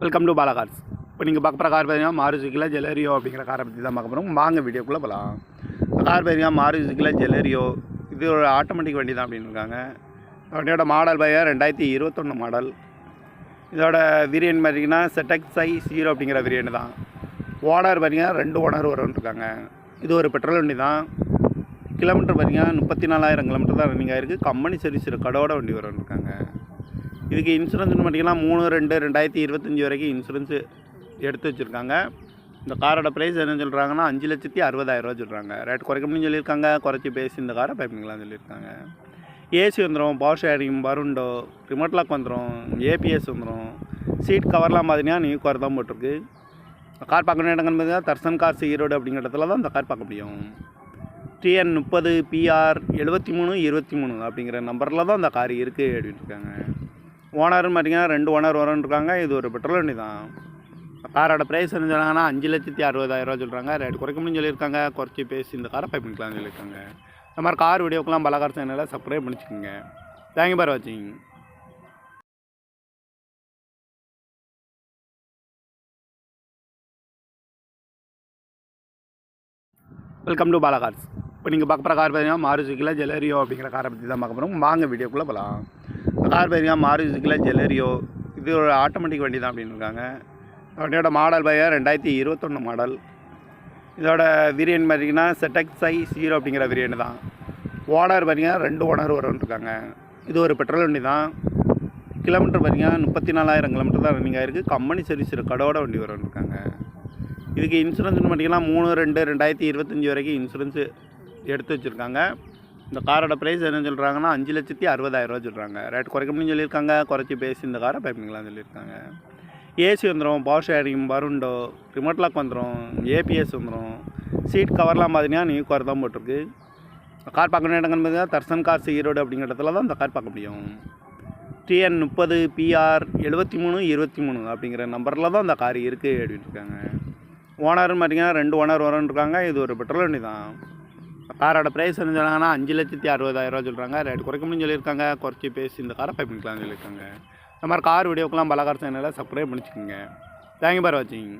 Welcome to Bala cars இப்போ நீங்கள் பார்க்க போகிற கார் பார்த்தீங்கன்னா மாருசிக்கில் ஜெலரியோ அப்படிங்கிற காரை பற்றி தான் பார்க்க போகிறோம் வாங்க வீடியோக்குள்ளே போகலாம் கார் பார்த்தீங்கன்னா மாருசிக்கில் ஜெலரியோ இது ஒரு ஆட்டோமேட்டிக் வண்டி தான் அப்படின்னு இருக்காங்க. வண்டியோட மாடல் பையன் ரெண்டாயிரத்தி இருபத்தொன்று மாடல் இதோட விரியன் பார்த்தீங்கன்னா செட்டக்ஸ் ஐ ஜீரோ அப்படிங்கிற விரியன் தான். ஓனர் பார்த்தீங்கன்னா ரெண்டு ஓனர் வரும்னு இருக்காங்க. இது ஒரு பெட்ரோல் வண்டி தான். கிலோமீட்டர் பார்த்தீங்கன்னா முப்பத்தி நாலாயிரம் கிலோமீட்டர் தான் ரன்னிங் ஆகிருக்கு கம்பெனி சர்வீஸ் கடோட வண்டி வரும்னு இருக்காங்க. இதுக்கு இன்சூரன்ஸ்னு பார்த்தீங்கன்னா மூணு ரெண்டு ரெண்டாயிரத்தி இருபத்தஞ்சி வரைக்கும் இன்சூரன்ஸு எடுத்து வச்சுருக்காங்க. இந்த காரோட ப்ரைஸ் என்ன சொல்கிறாங்கன்னா அஞ்சு லட்சத்தி அறுபதாயிரரூவா சொல்கிறாங்க ரேட் குறைக்கணும்னு சொல்லியிருக்காங்க. குறைச்சி பேசி இந்த காரை பைப்பிங்களாம் சொல்லியிருக்காங்க. ஏசி வந்துடும் பவர் ஷேரிங் பருண்டோ ரிமோட் லாக் வந்துடும் ஏபிஎஸ் வந்துடும் சீட் கவர்லாம் பார்த்தீங்கன்னா நியூ கார் தான் போட்டிருக்கு. கார் பார்க்கணும் இடங்கன்னு பார்த்தீங்கன்னா தர்சன் கார்ஸ் ஈரோடு அப்படிங்கிற இடத்துல தான் இந்த கார் பார்க்க முடியும். டிஎன் முப்பது பிஆர் எழுபத்தி மூணு இருபத்தி மூணு அப்படிங்கிற நம்பரில் தான் அந்த கார் இருக்குது அப்படின்னு இருக்காங்க. ஓனர்னு பார்த்தீங்கன்னா ரெண்டு ஓனர் வரும்னு இருக்காங்க. இது ஒரு பெட்ரோல் வண்டி தான். காரோட ப்ரைஸ் என்ன சொன்னாங்கன்னா அஞ்சு லட்சத்தி அறுபதாயிரரூவா சொல்கிறாங்க ரேட் குறைக்கணும்னு சொல்லியிருக்காங்க. குறைச்சி பேசி இந்த காரை பை பண்ணிக்கலாம்னு சொல்லியிருக்காங்க. இந்த மாதிரி கார் வீடியோக்கெலாம் பலகார் சேனலை சப்ஸ்கிரைப் பண்ணிச்சுக்கோங்க. தேங்க்யூ பார் வாட்சிங் வெல்கம் டு பாலா கார்ஸ் இப்போ நீங்கள் பார்க்குற போகிற கார் பார்த்தீங்கன்னா மாருசிக்கில் ஜெலரியோ அப்படிங்கிற காரை பற்றி தான் பார்க்க போகிறோம் வாங்க வீடியோக்குள்ளே போகலாம் இந்த கார் பார்த்தீங்கன்னா மாருசிக்கில் ஜெலரியோ இது ஒரு ஆட்டோமேட்டிக் வண்டி தான் அப்படின்னு இருக்காங்க. வண்டியோட மாடல் பையன் ரெண்டாயிரத்தி இருபத்தொன்று மாடல் இதோட வேரியன்ட் பார்த்தீங்கன்னா செட்டக் ஐ ஜீரோ அப்படிங்கிற வேரியன்ட் தான். ஓனர் பார்த்திங்கன்னா ரெண்டு ஓனர் வரும்ன்ட்ருக்காங்க இது ஒரு பெட்ரோல் வண்டி தான். கிலோமீட்டர் பார்த்திங்கன்னா முப்பத்தி நாலாயிரம் கிலோமீட்டர் தான் ரன்னிங் ஆகிருக்கு கம்பெனி சர்வீஸ் கடோட வண்டி வரும்னு இருக்காங்க. இதுக்கு இன்சூரன்ஸ்னு பார்த்திங்கன்னா மூணு ரெண்டு ரெண்டாயிரத்தி இருபத்தஞ்சி வரைக்கும் இன்சூரன்ஸு எடுத்து வச்சுருக்காங்க. இந்த காரோட ப்ரைஸ் என்ன சொல்கிறாங்கன்னா அஞ்சு லட்சத்தி அறுபதாயிரரூவா சொல்கிறாங்க ரேட் குறைக்கணும்னு சொல்லியிருக்காங்க. குறைச்சி பேசி இந்த காரை பைப்பிங்களாம் சொல்லியிருக்காங்க. ஏசி வந்துடும் பவர் ஷேரிங் பருண்டோ ரிமோட் லாக் வந்துடும் ஏபிஎஸ் வந்துடும் சீட் கவர்லாம் பார்த்தீங்கன்னா நியூ கார் தான் போட்டிருக்கு. கார் பார்க்கணும் இடங்கன்னு பார்த்தீங்கன்னா தர்சன் கார்ஸ் ஈரோடு அப்படிங்கிற இடத்துல தான் இந்த கார் பார்க்க முடியும். டிஎன் முப்பது பிஆர் எழுபத்தி மூணு இருபத்தி மூணு அப்படிங்கிற நம்பரில் தான் அந்த கார் இருக்குது அப்படின்னு இருக்காங்க. ஓனர்னு பார்த்தீங்கன்னா ரெண்டு ஓனர் வரும்னு இருக்காங்க. இது ஒரு பெட்ரோல் வண்டி தான். காரோட ப்ரைஸ் என்ன சொன்னாங்கன்னா அஞ்சு லட்சத்தி அறுபதாயிரரூவா சொல்கிறாங்க ரேட் குறைக்கணும்னு சொல்லியிருக்காங்க. குறைச்சி பேசி இந்த காரை பை பண்ணிக்கலாம்னு சொல்லியிருக்காங்க. இந்த மாதிரி கார் வீடியோக்கெலாம் பலகார் சேனலை சப்ஸ்கிரைப் பண்ணிச்சுக்கோங்க. தேங்க்யூ பார் வாட்சிங்